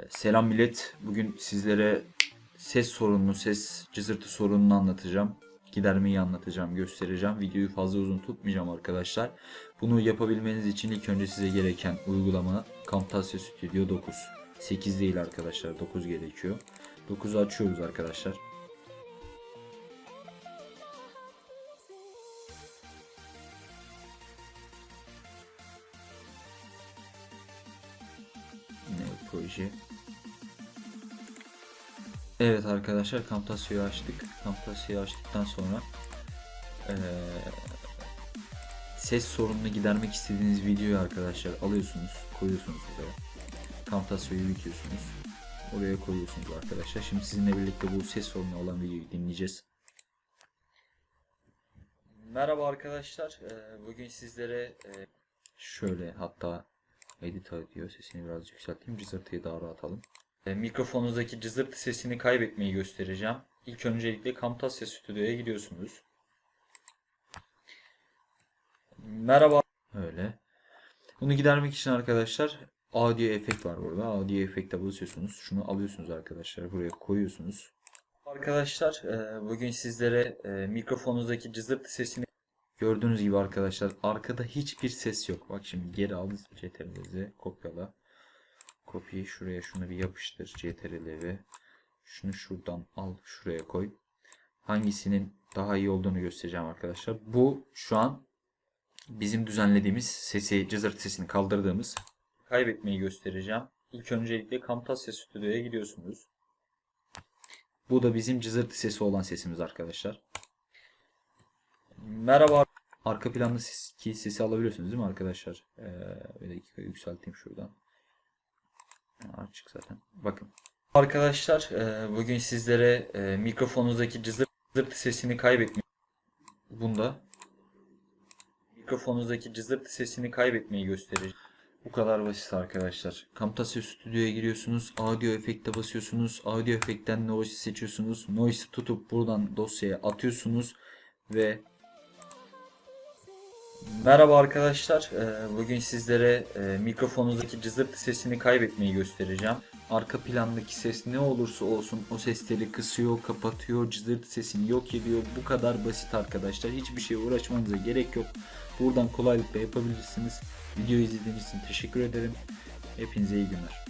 E, Selam millet. Bugün sizlere ses sorununu, ses cızırtı sorununu anlatacağım. Gidermeyi anlatacağım, göstereceğim. Videoyu fazla uzun tutmayacağım arkadaşlar. Bunu yapabilmeniz için ilk önce size gereken uygulama Camtasia Studio 9. 8 değil arkadaşlar, 9 gerekiyor. 9'u açıyoruz arkadaşlar. Proje? Evet arkadaşlar Camtasia'yı açtık. Camtasia'yı açtıktan sonra eee, ses sorununu gidermek istediğiniz videoyu arkadaşlar alıyorsunuz, koyuyorsunuz buraya. Camtasia'yı yüklüyorsunuz. Oraya koyuyorsunuz arkadaşlar. Şimdi sizinle birlikte bu ses sorunu olan videoyu dinleyeceğiz. Merhaba arkadaşlar. Bugün sizlere şöyle hatta edit diyor. Sesini biraz yükselteyim. Cızırtıyı daha rahat alalım. E, mikrofonunuzdaki cızırtı sesini kaybetmeyi göstereceğim. İlk öncelikle Camtasia Studio'ya gidiyorsunuz. Merhaba. Öyle. Bunu gidermek için arkadaşlar audio efekt var burada. Audio efekte basıyorsunuz. Şunu alıyorsunuz arkadaşlar. Buraya koyuyorsunuz. Arkadaşlar e, bugün sizlere e, mikrofonunuzdaki cızırtı sesini gördüğünüz gibi arkadaşlar arkada hiçbir ses yok. Bak şimdi geri al CTRL'inizi kopyala. Kopyayı şuraya şunu bir yapıştır CTRL'e şunu şuradan al şuraya koy. Hangisinin daha iyi olduğunu göstereceğim arkadaşlar. Bu şu an bizim düzenlediğimiz sesi cızırt sesini kaldırdığımız kaybetmeyi göstereceğim. İlk öncelikle Camtasia Studio'ya gidiyorsunuz. Bu da bizim cızırtı sesi olan sesimiz arkadaşlar. Merhaba. Arka planda ses, ki sesi alabiliyorsunuz değil mi arkadaşlar? Ee, bir dakika yükselteyim şuradan. Açık zaten. Bakın. Arkadaşlar e, bugün sizlere e, mikrofonunuzdaki cızırtı sesini kaybetmeyi bunda mikrofonunuzdaki cızırtı sesini kaybetmeyi göstereceğim. Bu kadar basit arkadaşlar. Camtasia Studio'ya giriyorsunuz. Audio efekte basıyorsunuz. Audio efektten noise seçiyorsunuz. Noise'ı tutup buradan dosyaya atıyorsunuz ve Merhaba arkadaşlar. Ee, Bugün sizlere e, mikrofonunuzdaki cızırtı sesini kaybetmeyi göstereceğim. Arka plandaki ses ne olursa olsun o sesleri kısıyor, kapatıyor, cızırtı sesini yok ediyor. Bu kadar basit arkadaşlar. Hiçbir şeye uğraşmanıza gerek yok. Buradan kolaylıkla yapabilirsiniz. Videoyu izlediğiniz için teşekkür ederim. Hepinize iyi günler.